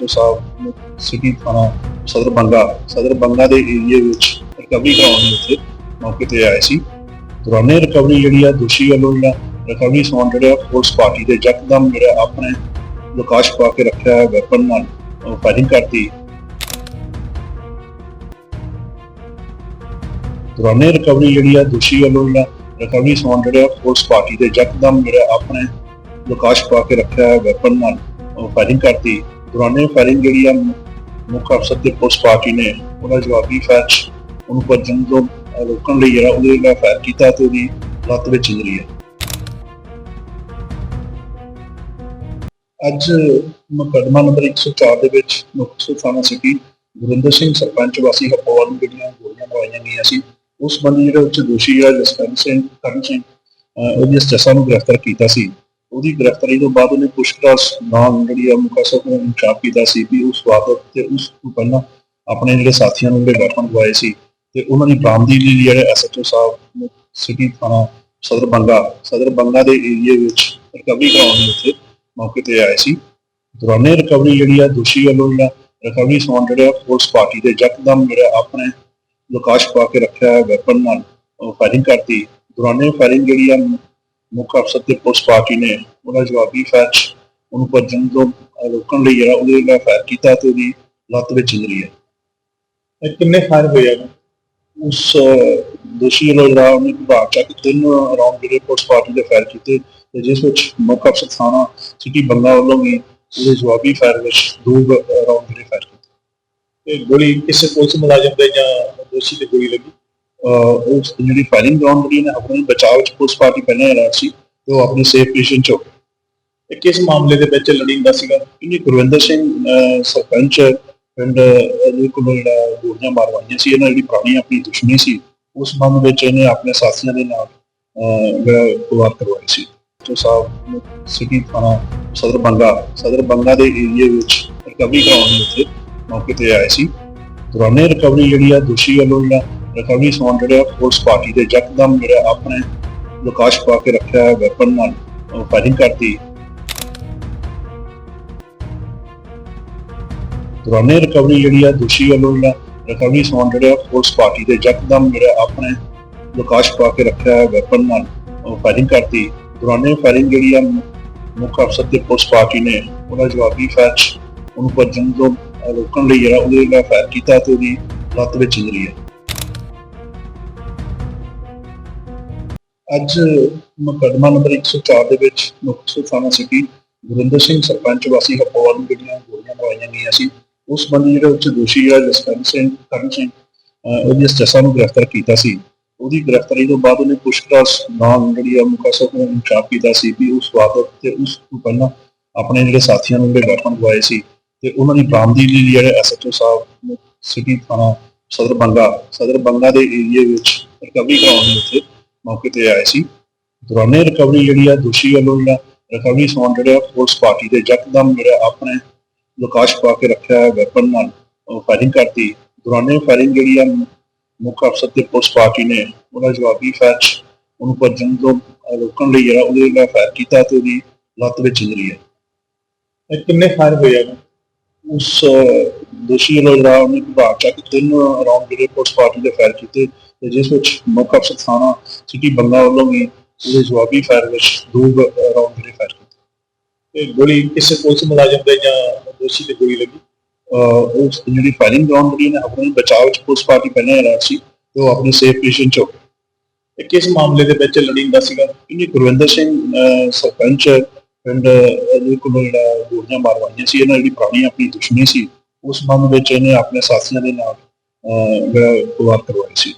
SHO ਸਾਹਿਬ ਨੂੰ city ਥਾਣਾ ਸਦਰ ਬੰਗਾ ਸਦਰ ਬੰਗਾ ਦੇ ਏਰੀਆ ਵਿੱਚ ਰਿਕਵਰੀ ਕਰਾਉਣ ਲਈ ਉੱਥੇ ਮੌਕੇ ਤੇ ਆਏ ਸੀ। ਦੌਰਾਨੇ ਰਿਕਵਰੀ ਜਿਹੜੀ ਆ ਦੋਸ਼ੀ ਵੱਲੋਂ ਜਿਹੜਾ ਰਿਕਵਰੀ ਸੌਣ ਜਿਹੜਾ ਪੁਲਿਸ ਪਾਰਟੀ ਦੇ ਯਕਦਮ ਜਿਹੜਾ ਆਪਣੇ ਵਿਕਾਸ਼ ਪਾ ਕੇ ਰੱਖਿਆ ਹੈ ਵੈਪਨ ਨਾਲ ਫਾਇਰਿੰਗ ਕਰਤੀ। ਦੌਰਾਨੇ ਰਿਕਵਰੀ ਜਿਹੜੀ ਆ ਦੋਸ਼ੀ ਵੱਲੋਂ ਜਿਹੜਾ ਰਿਕਵਰੀ ਸਮਾਨ ਜਿਹੜਾ ਪੁਲਿਸ ਪਾਰਟੀ ਦੇ ਯਕਦਮ ਜਿਹੜਾ ਆਪਣੇ ਲੁਕਾਸ਼ ਪਾ ਕੇ ਰੱਖਿਆ ਹੈ ਵੈਪਨ ਨਾਲ ਫਾਇਰਿੰਗ ਕਰਤੀ। ਦੌਰਾਨੇ ਫਾਇਰਿੰਗ ਜਿਹੜੀ ਆ ਮੁੱਖ ਅਫਸਰ ਤੇ ਪੁਲਿਸ ਪਾਰਟੀ ਨੇ ਉਹਨਾਂ ਜਵਾਬੀ ਫਾਇਰ ਉਹਨੂੰ ਭੱਜਣ ਤੋਂ ਰੋਕਣ ਲਈ ਜਿਹੜਾ ਉਹਦੇ ਨਾਲ ਫਾਇਰ ਕੀਤਾ ਤੇ ਉਹਦੀ ਲੱਤ ਵਿੱਚ ਇੰਜਰੀ ਹੈ ਅੱਜ ਮੁਕੱਦਮਾ ਨੰਬਰ 104 ਦੇ ਵਿੱਚ ਮੁਕਤਸਰ ਥਾਣਾ ਸਿਟੀ ਗੁਰਿੰਦਰ ਸਿੰਘ ਸਰਪੰਚ ਵਾਸੀ ਹਪੋਵਾਲ ਨੂੰ ਜਿਹੜੀਆਂ ਗੋਲੀਆਂ ਲਵਾਈਆਂ ਗਈਆਂ ਸੀ ਉਸ ਬੰਦੇ ਜਿਹੜਾ ਉੱਚ ਦੋਸ਼ੀ ਆ ਜਸਕਰਨ ਸਿੰਘ ਕਰਨ ਸਿੰਘ ਅਹ, ਉਹਦੀ ਜੱਸਾ ਨੂੰ ਗ੍ਰਿਫਤਾਰ ਕੀਤਾ ਸੀ। ਉਹਦੀ ਗ੍ਰਿਫਤਾਰੀ ਤੋਂ ਬਾਅਦ ਉਹਨੇ ਪੁੱਛਤਾਛ ਨਾਲ ਜਿਹੜੀ ਆ ਮੁਕੱਦਮਾ ਨੂੰ ਇਨਸ਼ਾਫ ਕੀਤਾ ਸੀ ਵੀ ਉਸ ਵਾਕਤ ਤੇ ਉਸ ਤੋਂ ਪਹਿਲਾਂ ਆਪਣੇ ਜਿਹੜੇ ਸਾਥੀਆਂ ਨੂੰ ਜਿਹੜੇ ਵੈਪਨ ਦਵਾਏ ਸੀ ਤੇ ਉਹਨਾਂ ਦੀ ਬਰਾਮਦੀ ਲਈ ਜਿਹੜੇ ਐਸਐਚਓ ਸਾਹਿਬ ਸਿਟੀ ਥਾਣਾ ਸਦਰ ਬੰਗਾ ਸਦਰ ਬੰਗਾ ਦੇ ਏਰੀਆ ਵਿੱਚ ਰਿਕਵਰੀ ਕਰਾਉਣ ਲਈ ਉੱਥੇ ਮੌਕੇ ਤੇ ਆਏ ਸੀ। ਦੌਰਾਨੇ ਰਿਕਵਰੀ ਜਿਹੜੀ ਆ ਦੋਸ਼ੀ ਵੱਲੋਂ ਜਿਹੜਾ ਰਿਕਵਰੀ ਸਮਾਨ ਜਿਹੜਾ ਪੁਲਿਸ ਪਾਰਟੀ ਦੇ ਯਕਦਮ ਜਿਹੜਾ ਆਪਣੇ ਲੁਕਾਸ਼ ਪਾ ਕੇ ਰੱਖਿਆ ਹੈ ਵੈਪਨ ਨਾਲ ਫਾਇਰਿੰਗ ਕਰਤੀ। ਦੌਰਾਨੇ ਫਾਇਰਿੰਗ ਜਿਹੜੀ ਆ ਮੁੱਖ ਅਫਸਰ ਤੇ ਪੁਲਿਸ ਪਾਰਟੀ ਨੇ ਉਹਦਾ ਜਵਾਬੀ ਫਾਇਰ 'ਚ ਉਹਨੂੰ ਭੱਜਣ ਤੋਂ ਰੋਕਣ ਲਈ ਜਿਹੜਾ ਉਹਦੇ ਨਾਲ ਫਾਇਰ ਕੀਤਾ ਤੇ ਉਹਦੀ ਲੱਤ ਵਿੱਚ ਇੰਜਰੀ ਹੈ ਇਹ ਕਿੰਨੇ ਫਾਇਰ ਹੋਏ ਆ? ਉਸ ਦੋਸ਼ੀ ਵੱਲੋਂ ਜਿਹੜਾ ਉਹਨੇ ਵਿਭਾਗ ਚੱਕ ਤਿੰਨ ਰਾਉਂਡ ਜਿਹੜੇ ਪੁਲਿਸ ਪਾਰਟੀ ਦੇ ਫਾਇਰ ਕੀਤੇ ਤੇ ਜਿਸ ਵਿੱਚ ਮੁੱਖ ਅਫਸਰ ਥਾਣਾ ਸਿਟੀ ਬੰਗਾ ਵੱਲੋਂ ਵੀ ਉਹਦੇ ਜਵਾਬੀ ਫਾਇਰ ਵਿੱਚ ਦੋ ਰਾਉਂਡ ਜਿਹੜੇ ਫਾਇਰ ਕੀਤੇ। ਇਹ ਗੋਲੀ ਕਿਸੇ ਪੁਲਿਸ ਮੁਲਾਜ਼ਮ ਦੇ ਜਾਂ ਦੋਸ਼ੀ ਤੇ ਗੋਲੀ ਲੱਗੀ? ਉਸ ਜਿਹੜੀ ਫਾਇਰਿੰਗ ਗਰਾਊਂਡ ਜਿਹੜੀ ਨੇ ਆਪਣੇ ਬਚਾਅ ਵਿੱਚ ਪੁਲਿਸ ਪਾਰਟੀ ਪਹਿਲਾਂ ਅਲਰਟ ਸੀ ਤੇ ਉਹ ਆਪਣੀ ਸੇਫ ਪੋਜੀਸ਼ਨ 'ਚ ਹੋ ਗਏ। ਕਿਸ ਮਾਮਲੇ ਦੇ ਵਿੱਚ ਲੜਿੰਦਾ ਸੀਗਾ? ਇਹਨੇ ਗੁਰਵਿੰਦਰ ਸਿੰਘ ਸਰਪੰਚ ਪਿੰਡ ਇਹਦੇ ਕੋਲ ਜਿਹੜਾ ਗੋਲੀਆਂ ਮਾਰਵਾਈਆਂ ਸੀ ਇਹਨਾਂ ਜਿਹੜੀ ਪੁਰਾਣੀ ਆਪਣੀ ਦੁਸ਼ਮਣੀ ਸੀ ਉਸ ਸੰਬੰਧ ਵਿੱਚ ਇਹਨੇ ਆਪਣੇ ਸਾਥੀਆਂ ਦੇ ਨਾਲ ਅਹ, ਜਿਹੜਾ ਪਵਾਰ ਕਰਵਾਈ ਸੀ। ਜੋ ਸਾਹਿਬ ਸਿਟੀ ਥਾਣਾ ਸਦਰ ਬੰਗਾ ਸਦਰ ਬੰਗਾ ਦੇ ਏਰੀਆ ਵਿੱਚ ਰਿਕਵਰੀ ਕਰਾਉਣ ਲਈ ਉੱਥੇ ਮੌਕੇ ਤੇ ਆਏ ਸੀ। ਦੌਰਾਨੇ ਰਿਕਵਰੀ ਜਿਹੜੀ ਆ ਦੋਸ਼ੀ ਵੱਲੋਂ ਜਿਹੜਾ ਰਿਕਵਰੀ ਸਮਾਨ ਜਿਹੜਾ ਪੁਲਿਸ ਪਾਰਟੀ ਦੇ ਯਕਦਮ ਜਿਹੜਾ ਆਪਣੇ ਲੁਕਾਸ਼ ਪਾ ਕੇ ਰੱਖਿਆ ਹੈ ਵੈਪਨ ਨਾਲ ਫਾਇਰਿੰਗ ਕਰਤੀ। ਦੌਰਾਨੇ ਰਿਕਵਰੀ ਜਿਹੜੀ ਆ, ਦੋਸ਼ੀ ਵੱਲੋਂ ਜਿਹੜਾ ਰਿਕਵਰੀ ਸਮਾਨ ਜਿਹੜਾ ਪੁਲਿਸ ਪਾਰਟੀ ਦੇ ਯਕਦਮ ਜਿਹੜਾ ਆਪਣੇ ਲੁਕਾਸ਼ ਪਾ ਕੇ ਰੱਖਿਆ ਹੈ ਵੈਪਨ ਨਾਲ ਫਾਇਰਿੰਗ ਕਰਤੀ। ਦੌਰਾਨੇ ਫਾਇਰਿੰਗ ਜਿਹੜੀ ਆ, ਮੁੱਖ ਅਫਸਰ ਤੇ ਪੁਲਿਸ ਪਾਰਟੀ ਨੇ ਉਹਦਾ ਜਵਾਬੀ ਫਾਇਰ ਉਹਨੂੰ ਭੱਜਣ ਤੋਂ ਰੋਕਣ ਲਈ ਜਿਹੜਾ ਉਹਦੇ ਨਾਲ ਫਾਇਰ ਕੀਤਾ ਤੇ ਉਹਦੀ ਲੱਤ ਵਿੱਚ ਇੰਜਰੀ ਹੈ ਅੱਜ ਮੁਕੱਦਮਾ ਨੰਬਰ 104 ਦੇ ਵਿੱਚ ਮੁਕਤਸਰ ਥਾਣਾ ਸਿਟੀ ਗੁਰਿੰਦਰ ਸਿੰਘ ਸਰਪੰਚ ਵਾਸੀ ਹਪੋਵਾਲ ਨੂੰ ਜਿਹੜੀਆਂ ਗੋਲੀਆਂ ਲਵਾਈਆਂ ਗਈਆਂ ਸੀ, ਉਸ ਸੰਬੰਧੀ ਜਿਹੜਾ ਉੱਚ ਦੋਸ਼ੀ ਜਿਹੜਾ ਜਸਕਰਨ ਸਿੰਘ, ਕਰਨ ਸਿੰਘ ਉਹਦੀ ਜੱਸਾ ਨੂੰ ਗ੍ਰਿਫਤਾਰ ਕੀਤਾ ਸੀ। ਉਹਦੀ ਗ੍ਰਿਫਤਾਰੀ ਤੋਂ ਬਾਅਦ ਉਹਨੇ ਪੁੱਛਤਾਛ ਨਾਲ ਜਿਹੜੀ ਆ ਮੁਕੱਦਮਾ ਨੂੰ ਇਨਸ਼ਾਫ ਕੀਤਾ ਸੀ ਵੀ ਉਸ ਵਾਕਤ ਤੇ ਉਸ ਤੋਂ ਪਹਿਲਾਂ ਆਪਣੇ ਜਿਹੜੇ ਸਾਥੀਆਂ ਨੂੰ ਜਿਹੜੇ ਵੈਪਨ ਦਵਾਏ ਸੀ ਤੇ ਉਹਨਾਂ ਦੀ ਬਰਾਮਦੀ ਲਈ ਜਿਹੜੇ ਐਸਐਚਓ ਸਾਹਿਬ ਨੂੰ ਸਿਟੀ ਥਾਣਾ ਸਦਰ ਬੰਗਾ ਸਦਰ ਬੰਗਾ ਦੇ ਏਰੀਆ ਵਿੱਚ ਰਿਕਵਰੀ ਕਰਾਉਣ ਲਈ ਉੱਥੇ ਮੌਕੇ ਤੇ ਆਏ ਸੀ। ਦੌਰਾਨੇ ਰਿਕਵਰੀ ਜਿਹੜੀ ਆ, ਦੋਸ਼ੀ ਵੱਲੋਂ ਜਿਹੜਾ ਰਿਕਵਰੀ ਸਮਾਨ ਜਿਹੜਾ, ਪੁਲਿਸ ਪਾਰਟੀ ਦੇ ਯਕਦਮ ਜਿਹੜਾ ਆਪਣੇ ਲੁਕਾਸ਼ ਪਾ ਕੇ ਰੱਖਿਆ ਹੈ ਵੈਪਨ ਨਾਲ ਫਾਇਰਿੰਗ ਕਰਤੀ। ਦੌਰਾਨੇ ਫਾਇਰਿੰਗ ਜਿਹੜੀ ਆ, ਮੁੱਖ ਅਫਸਰ ਤੇ ਪੁਲਿਸ ਪਾਰਟੀ ਨੇ ਉਹਦਾ ਜਵਾਬੀ ਫਾਇਰ ਉਹਨੂੰ ਭੱਜਣ ਤੋਂ ਰੋਕਣ ਲਈ ਜਿਹੜਾ ਉਹਦੇ ਨਾਲ ਫਾਇਰ ਕੀਤਾ ਤੇ ਉਹਦੀ ਲੱਤ ਵਿੱਚ ਇੰਜਰੀ ਹੈ ਕਿੰਨੇ ਫਾਇਰ ਹੋਏ ਆ? ਉਸ ਦੋਸ਼ੀ ਵੱਲੋਂ ਜਿਹੜਾ ਉਹਨੇ ਵਿਭਾਗ ਚੱਕ ਤਿੰਨ ਰਾਉਂਡ ਜਿਹੜੇ ਪੁਲਿਸ ਪਾਰਟੀ ਦੇ ਫਾਇਰ ਕੀਤੇ ਤੇ ਜਿਸ ਵਿੱਚ ਮੁੱਖ ਅਫਸਰ ਥਾਣਾ ਸਿਟੀ ਬੰਗਾ ਵੱਲੋਂ ਵੀ ਉਹਦੇ ਜਵਾਬੀ ਫਾਇਰ ਵਿੱਚ ਦੋ ਰਾਉਂਡ ਜਿਹੜੇ ਫਾਇਰ ਕੀਤੇ। ਇਹ ਗੋਲੀ ਕਿਸੇ ਪੁਲਿਸ ਮੁਲਾਜ਼ਮ ਦੇ ਜਾਂ ਦੋਸ਼ੀ ਤੇ ਗੋਲੀ ਲੱਗੀ। ਅਹ, ਉਸ ਜਿਹੜੀ ਫਾਇਰਿੰਗ ਗਰਾਊਂਡ ਜਿਹੜੀ ਨੇ ਆਪਣੇ ਬਚਾਅ ਵਿੱਚ ਪੁਲਿਸ ਪਾਰਟੀ ਪਹਿਲਾਂ ਅਲਰਟ ਸੀ ਤੇ ਉਹ ਆਪਣੀ ਸੇਫ ਪੋਜੀਸ਼ਨ 'ਚ ਹੋ ਗਏ। ਕਿਸ ਮਾਮਲੇ ਦੇ ਵਿੱਚ ਲੜਿੰਦਾ ਸੀਗਾ? ਇਹਨੇ ਗੁਰਵਿੰਦਰ ਸਿੰਘ ਅਹ, ਸਰਪੰਚ ਪਿੰਡ ਇਹਦੇ ਕੋਲ ਜਿਹੜਾ ਗੋਲੀਆਂ ਮਾਰਵਾਈਆਂ ਸੀ। ਇਹਨਾਂ ਜਿਹੜੀ ਪੁਰਾਣੀ ਆਪਣੀ ਦੁਸ਼ਮਣੀ ਸੀ ਉਸ ਸੰਬੰਧ ਵਿੱਚ ਇਹਨੇ ਆਪਣੇ ਸਾਥੀਆਂ ਦੇ ਨਾਲ ਅਹ, ਜਿਹੜਾ ਪਵਾਰ ਕਰਵਾਈ ਸੀ।